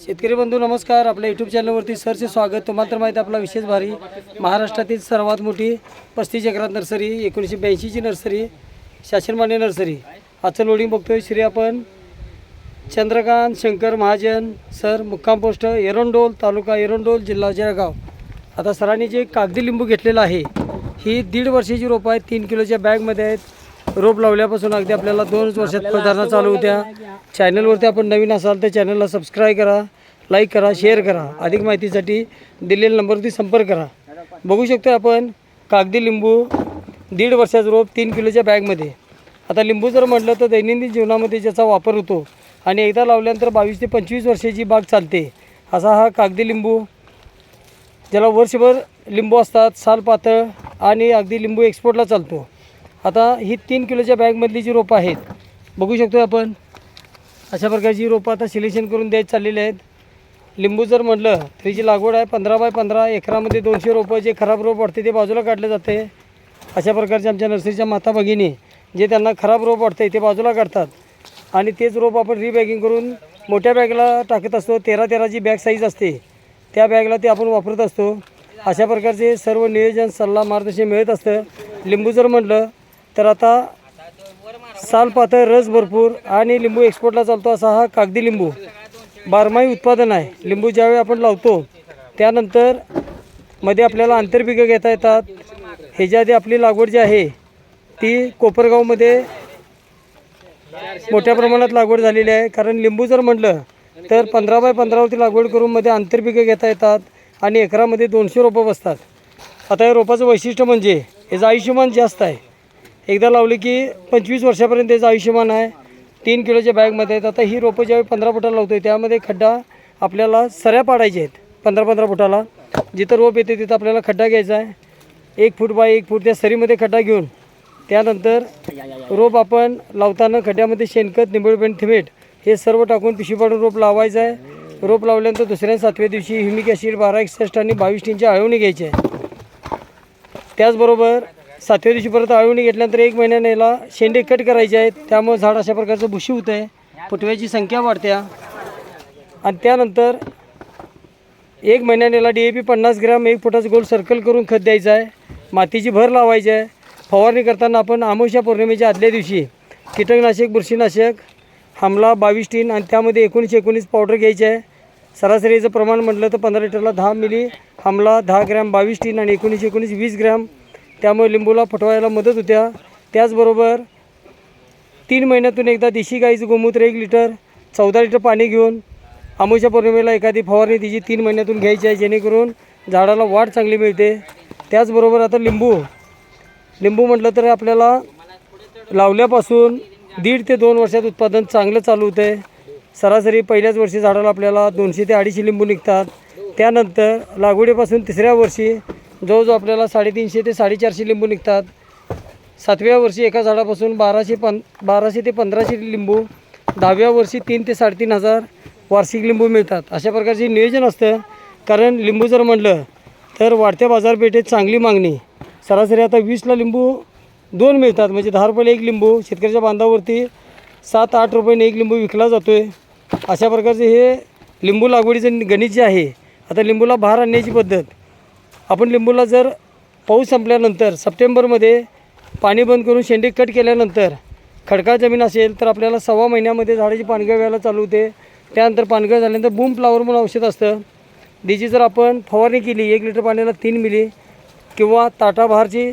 शेतकरी बंधू नमस्कार. आपल्या यूट्यूब चॅनलवरती सरचे स्वागत. तुम्हाला तर माहिती आहे आपला विशेष भारी महाराष्ट्रातील सर्वात मोठी पस्तीस एकरात नर्सरी एकोणीसशे ब्याऐंशीची नर्सरी शासनमान्य नर्सरी. आजचं लोडिंग बघतोय श्री आपण चंद्रकांत शंकर महाजन सर मुक्काम पोस्ट एरोंडोल तालुका एरोंडोल जिल्हा जळगाव. आता सरांनी जे कागदी लिंबू घेतलेलं आहे ही दीड वर्षाची रोपं आहेत तीन किलोच्या बॅगमध्ये आहेत. रोप लावल्यापासून अगदी आपल्याला दोनच वर्षात फळधारणा चालू होत्या. चॅनलवरती आपण नवीन असाल तर चॅनलला सबस्क्राईब करा लाईक करा शेअर करा. अधिक माहितीसाठी दिलेल्या नंबरवरती संपर्क करा. बघू शकतो आपण कागदी लिंबू दीड वर्षाचं रोप तीन किलोच्या बॅगमध्ये आता लिंबू जर म्हटलं तर दैनंदिन जीवनामध्ये ज्याचा वापर होतो आणि एकदा लावल्यानंतर बावीस ते पंचवीस वर्षाची बाग चालते. असा हा कागदी लिंबू ज्याला वर्षभर लिंबू असतात साल पातळ आणि अगदी लिंबू एक्सपोर्टला चालतो. आता ही तीन किलोच्या बॅगमधली जी रोपं आहेत बघू शकतो आपण. अशा प्रकारची रोपं आता सिलेक्शन करून द्यायची चाललेली आहेत. लिंबू जर म्हटलं तर जी लागवड आहे पंधरा बाय पंधरा एकरामध्ये दोनशे रोपं जे खराब रोप वाटते ते बाजूला काढले जाते. अशा प्रकारचे आमच्या नर्सरीच्या माता भगिनी जे त्यांना खराब रोप वाटते ते बाजूला काढतात. आणि तेच रोप आपण रिबॅगिंग करून मोठ्या बॅगला टाकत असतो. तेरा तेराची बॅग साईज असते. त्या बॅगला ते आपण वापरत असतो. अशा प्रकारचे सर्व नियोजन सल्ला मार्गदर्शन मिळत असतं. लिंबू जर म्हटलं तर आता साल पातळ रस भरपूर आणि लिंबू एक्सपोर्टला चालतो असा हा कागदी लिंबू. बारमाही उत्पादन आहे. लिंबू ज्यावेळी आपण लावतो त्यानंतरमध्ये आपल्याला आंतरपिकं घेता येतात. ह्याच्या आधी आपली लागवड जी आहे ती कोपरगावमध्ये मोठ्या प्रमाणात लागवड झालेली आहे. कारण लिंबू जर म्हटलं तर पंधरा बाय पंधरावरती लागवड करून मध्ये आंतरपिकं घेता येतात आणि एकरामध्ये दोनशे रोपं बसतात. आता या रोपाचं वैशिष्ट्य म्हणजे याचं आयुष्यमान जास्त आहे. एकदा लावली की पंचवीस वर्षापर्यंत याचं आयुष्यमान आहे. तीन किलोच्या बॅगमध्ये आहेत. आता ही रोपं ज्यावेळी पंधरा फुटाला लावतो आहे त्यामध्ये खड्डा आपल्याला सऱ्या पाडायच्या आहेत पंधरा पंधरा फुटाला. जिथं रोप येते तिथं आपल्याला खड्डा घ्यायचा आहे. एक फूट बाय एक फूट त्या सरीमध्ये खड्डा घेऊन त्यानंतर रोप आपण लावताना खड्ड्यामध्ये शेणखत निंबळपेंट थिमेट हे सर्व टाकून पिशवी पाडून रोप लावायचं आहे. रोप लावल्यानंतर दुसऱ्या सातव्या दिवशी ह्युमिक ॲसिड बारा एकसष्ट आणि बावीस टीनची आळवणी घ्यायची आहे. त्याचबरोबर सातव्या दिवशी परत आळवणी घेतल्यानंतर एक महिन्याने याला शेंडे कट करायचे आहेत. त्यामुळे झाड अशा प्रकारचं बुशी होतं आहे फुटव्याची संख्या वाढत्या. आणि त्यानंतर एक महिन्याने याला डी ए पी पन्नास ग्रॅम एक फुटाचं गोल सर्कल करून खत द्यायचं आहे. मातीची भर लावायची आहे. फवारणी करताना आपण आमोशा पौर्णिमेच्या आदल्या दिवशी कीटकनाशक बुरशीनाशक हमला बावीस टीन आणि त्यामध्ये एकोणीस एकोणीस पावडर घ्यायची आहे. सरासरीचं प्रमाण म्हटलं तर पंधरा लिटरला दहा मिली हमला दहा ग्रॅम बावीस टीन आणि एकोणीस एकोणीस वीस ग्रॅम त्यामुळे लिंबूला फटवायला मदत होत्या. त्याचबरोबर तीन महिन्यातून एकदा देशी गाईचं गोमूत्र एक लिटर चौदा लिटर पाणी घेऊन आमोशा पौर्णिमेला एखादी फवारणी तिची तीन महिन्यातून घ्यायची आहे जेणेकरून झाडाला वाढ चांगली मिळते. त्याचबरोबर आता लिंबू. लिंबू म्हटलं तर आपल्याला लावल्यापासून दीड ते दोन वर्षात उत्पादन चांगलं चालू होतं आहे सरासरी पहिल्याच वर्षी झाडाला आपल्याला दोनशे ते अडीचशे लिंबू निघतात. त्यानंतर लागवडीपासून तिसऱ्या वर्षी जवळजवळ आपल्याला साडेतीनशे ते साडेचारशे लिंबू निघतात. सातव्या वर्षी एका झाडापासून बाराशे पं बाराशे ते पंधराशे लिंबू दहाव्या वर्षी तीन ते साडेतीन हजार वार्षिक लिंबू मिळतात. अशा प्रकारचे नियोजन असतं. कारण लिंबू जर म्हटलं तर वाढत्या बाजारपेठेत चांगली मागणी. सरासरी आता वीसला लिंबू दोन मिळतात. म्हणजे दहा रुपयाला एक लिंबू शेतकऱ्याच्या बांधावरती सात आठ रुपयाने एक लिंबू विकला जातो आहे अशा प्रकारचे हे लिंबू लागवडीचं गणित जे आहे आता लिंबूला भार आणण्याची पद्धत. आपण लिंबूला जर पाऊस संपल्यानंतर सप्टेंबरमध्ये पाणी बंद करून शेंडे कट केल्यानंतर खडकाळ जमीन असेल तर आपल्याला सव्वा महिन्यामध्ये झाडाची पानगळ व्हायला चालू होते. त्यानंतर पानगळ झाल्यानंतर बूम फ्लावर म्हणून औषध असतं. त्याची जर आपण फवारणी केली एक लिटर पाण्याला तीन मिली किंवा ताटाबहारची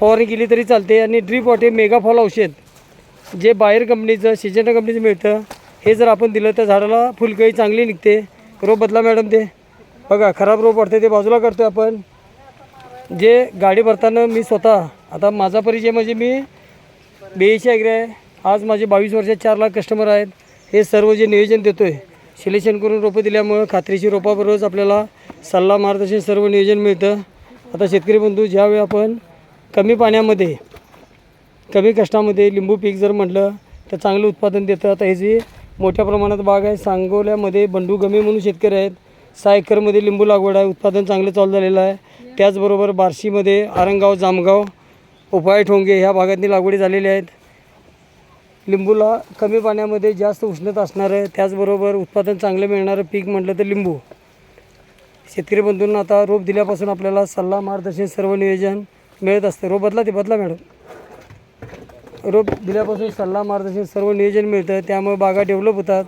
फवारणी केली तरी चालते आणि ड्रीप वॉटे मेगाफॉल औषध जे बाहेर कंपनीचं सिजेंटा कंपनीचं मिळतं हे जर आपण दिलं तर झाडाला फुलकळी चांगली निघते. रोप बदला मॅडम ते. बघा खराब रोप वाढते ते बाजूला करतो आपण. जे गाडी भरताना मी स्वतः आता माझा परिचय म्हणजे मी बेऐंशी ॲग्री आहे. आज माझे बावीस वर्षात चार लाख कस्टमर आहेत. हे सर्व जे नियोजन देतो आहे सिलेक्शन करून रोपं दिल्यामुळं खात्रीशी रोपाबरोबरच आपल्याला सल्ला मार्गदर्शन सर्व नियोजन मिळतं. आता शेतकरी बंधू ज्यावेळी आपण कमी पाण्यामध्ये कमी कष्टामध्ये लिंबू पीक जर म्हटलं तर चांगलं उत्पादन देतं. आता हे जी मोठ्या प्रमाणात बाग आहे सांगोल्यामध्ये बंडू गमे म्हणून शेतकरी आहेत. सहा एकरमध्ये लिंबू लागवड आहे उत्पादन चांगलं चालू झालेलं आहे. त्याचबरोबर बार्शीमध्ये आरंगाव जामगाव उपाय ठोंगे ह्या भागातनी लागवडी झालेल्या आहेत. लिंबूला कमी पाण्यामध्ये जास्त उष्णता असणारं त्याचबरोबर उत्पादन चांगलं मिळणारं पीक म्हटलं तर लिंबू. शेतकरी बंधूंना आता रोप दिल्यापासून आपल्याला सल्ला मार्गदर्शन सर्व नियोजन मिळत असतं. रोप बदला ते बदला मॅडम. रोप दिल्यापासून सल्ला मार्गदर्शन सर्व नियोजन मिळतं त्यामुळे बागा डेव्हलप होतात.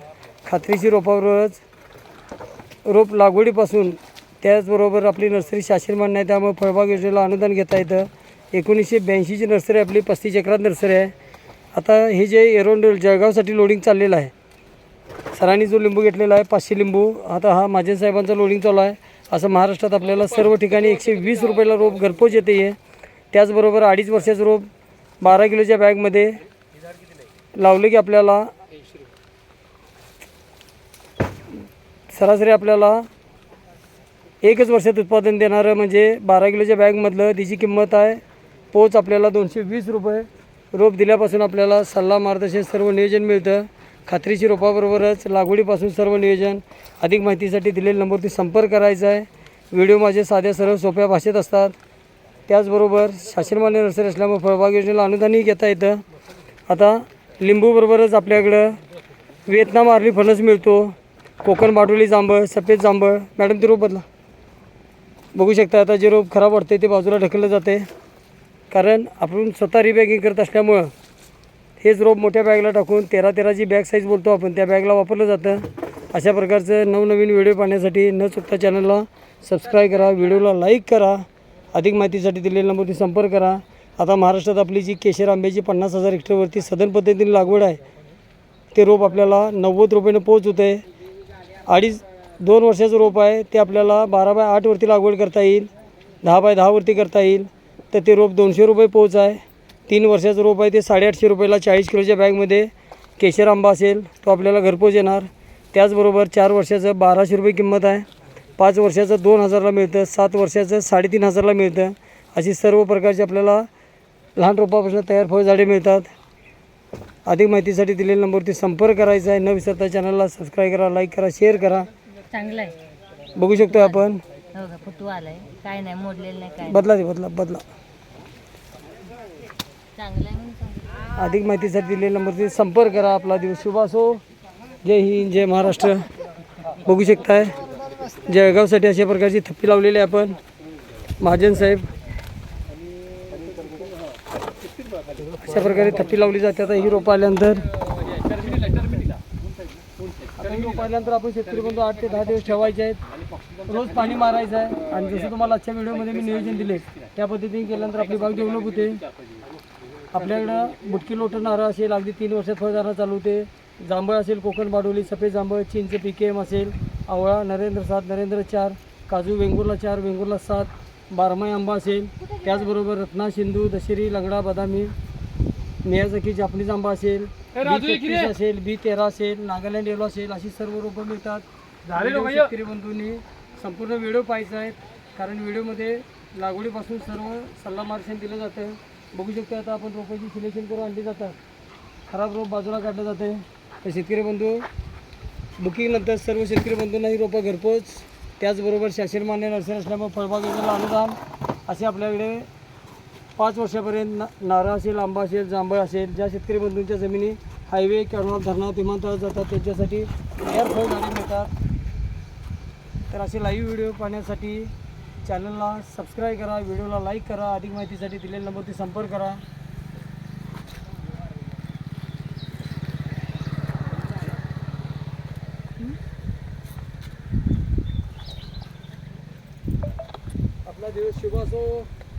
खात्रीशी रोपावरच रोप लागवडीपासून त्याचबरोबर आपली नर्सरी शासनमान नाही आहे त्यामुळे फळबाग योजनेला अनुदान घेता येतं. एकोणीसशे ब्याऐंशीची नर्सरी आपली पस्तीस एकरात नर्सरी आहे. आता हे जे एरोंड जळगावसाठी लोडिंग चाललेलं आहे. सरांनी जो लिंबू घेतलेला आहे पाचशे लिंबू आता हा माझे साहेबांचा लोडिंग चालू आहे. असं महाराष्ट्रात आपल्याला सर्व ठिकाणी एकशे वीस रुपयाला रोप घरपोच येते आहे त्याचबरोबर अडीच वर्षाचं रोप बारा किलोच्या बॅगमध्ये लावले की आपल्याला सरासरी आपल्याला एकच वर्षात उत्पादन देणारं म्हणजे बारा किलोच्या बॅगमधलं तिची किंमत आहे. पोच आपल्याला दोनशे वीस रुपये. रोप दिल्यापासून आपल्याला सल्ला मार्गदर्शन सर्व नियोजन मिळतं. खात्रीची रोपाबरोबरच लागवडीपासून सर्व नियोजन. अधिक माहितीसाठी दिलेल्या नंबरवरती संपर्क करायचा आहे. व्हिडिओ माझे साध्या सरळ सोप्या भाषेत असतात. त्याचबरोबर शासनमान्य नर्सरी असल्यामुळे फळबाग योजनेला अनुदानही घेता येतं. आता लिंबूबरोबरच आपल्याकडं वेतनाम आर्ली फणस मिळतो. कोकण बाटोली जांभळ सफेद जांभळ. मॅडम ते रोप बदला. बघू शकता आता जे रोप खराब वाटते ते बाजूला ढकललं जाते कारण आपण स्वतः रिबॅगिंग करत असल्यामुळं हेच रोप मोठ्या बॅगला टाकून तेरा तेराची बॅग साईज बोलतो आपण त्या बॅगला वापरलं जातं. अशा प्रकारचं नवनवीन व्हिडिओ पाहण्यासाठी न चुकता चॅनलला सबस्क्राईब करा व्हिडिओला लाईक करा. अधिक माहितीसाठी दिलेल्या नंबरवरती संपर्क करा. आता महाराष्ट्रात आपली जी केशर आंब्याची पन्नास हजार हेक्टरवरती सदन पद्धतीने लागवड आहे ते रोप आपल्याला नव्वद रुपयानं पोच होतं आहे अडीच दोन वर्षाचं रोप आहे ते आपल्याला बारा बाय आठवरती लागवड करता येईल दहा बाय दहावरती करता येईल तर ते रोप दोनशे रुपये पोच आहे. तीन वर्षाचं रोप आहे ते साडेआठशे रुपयाला चाळीस किलोच्या बॅगमध्ये केशर आंबा असेल तो आपल्याला घरपोच येणार. त्याचबरोबर चार वर्षाचं बाराशे रुपये किंमत आहे पाच वर्षाचं दोन हजारला मिळतं सात वर्षाचं साडेतीन हजारला मिळतं. अशी सर्व प्रकारची आपल्याला लहान रोपापासून तयार फळझाडे मिळतात. अधिक माहितीसाठी दिलेल्या नंबरवरती संपर्क करायचा आहे. न विसरता चॅनलला सबस्क्राईब करा लाईक करा शेअर करा. चांगलं आहे. बघू शकतो आपण. हो का फुटू आलाय. काय नाही मोडलेलं नाही काय बदला ते बदला बदला. चांगलं आहे म्हणून सांगितलं. अधिक माहितीसाठी दिलेल्या नंबरवरती संपर्क करा आपला दिवस शुभ असो. जय हिंद जय महाराष्ट्र. बघू शकताय. जळगावसाठी अशा प्रकारची थप्पी लावलेली आहे आपण. महाजन साहेब अशा प्रकारे थप्पी लावली जाते. आता ही रोप आल्यानंतर रोप आल्यानंतर आपण शेतकरी बंधू आठ ते दहा दिवस ठेवायचे आहेत. रोज पाणी मारायचं आहे. आणि जसं तुम्हाला आजच्या व्हिडिओमध्ये मी नियोजन दिले त्या पद्धतीने केल्यानंतर आपली बाग डेव्हलप होते. आपल्याकडं बुटकी लोटं नारळ असेल अगदी तीन वर्षात फळधारणा चालू होते. जांभळ असेल कोकण बाडोली सफेद जांभळ चिंच एम असेल आवळा नरेंद्र सात नरेंद्र चार काजू वेंगुर्ला चार वेंगुर्ला सात बारमाई आंबा असेल. त्याचबरोबर रत्ना सिंधू दशेरी लंगडा बदामी मियाझकी जापनीज आंबा असेल बी असेल बी तेरा असेल नागालँड येलो असेल अशी सर्व रोपं मिळतात. व्हिडिओ शेतकरी बंधूंनी संपूर्ण व्हिडिओ पाहायचा आहे. कारण व्हिडिओमध्ये लागवडीपासून सर्व सल्ला मार्गदर्शन दिलं जातं. बघू शकतो आता आपण रोपाची सिलेक्शन करून आणली जातात. खराब रोप बाजूला काढलं जाते तर शेतकरी बंधू बुकिंगनंतर सर्व शेतकरी बंधूंना ही रोपं घरपोच. त्याचबरोबर शासन मान्य नर्सरी असल्यामुळे फळबाग योजनेला अनुदान असे आपल्याकडे पाच वर्षापर्यंत ना नारळ असेल आंबा असेल जांभळ असेल ज्या शेतकरी बंधूंच्या जमिनी हायवे कॅनॉल धरणात विमानतळात जातात त्यांच्यासाठी तयार गाडी मिळतात. तर असे लाईव्ह व्हिडिओ पाहण्यासाठी चॅनलला सबस्क्राईब करा व्हिडिओला लाईक करा अधिक माहितीसाठी दिलेल्या नंबरवरती संपर्क करा. आपला दिवस शुभ असो.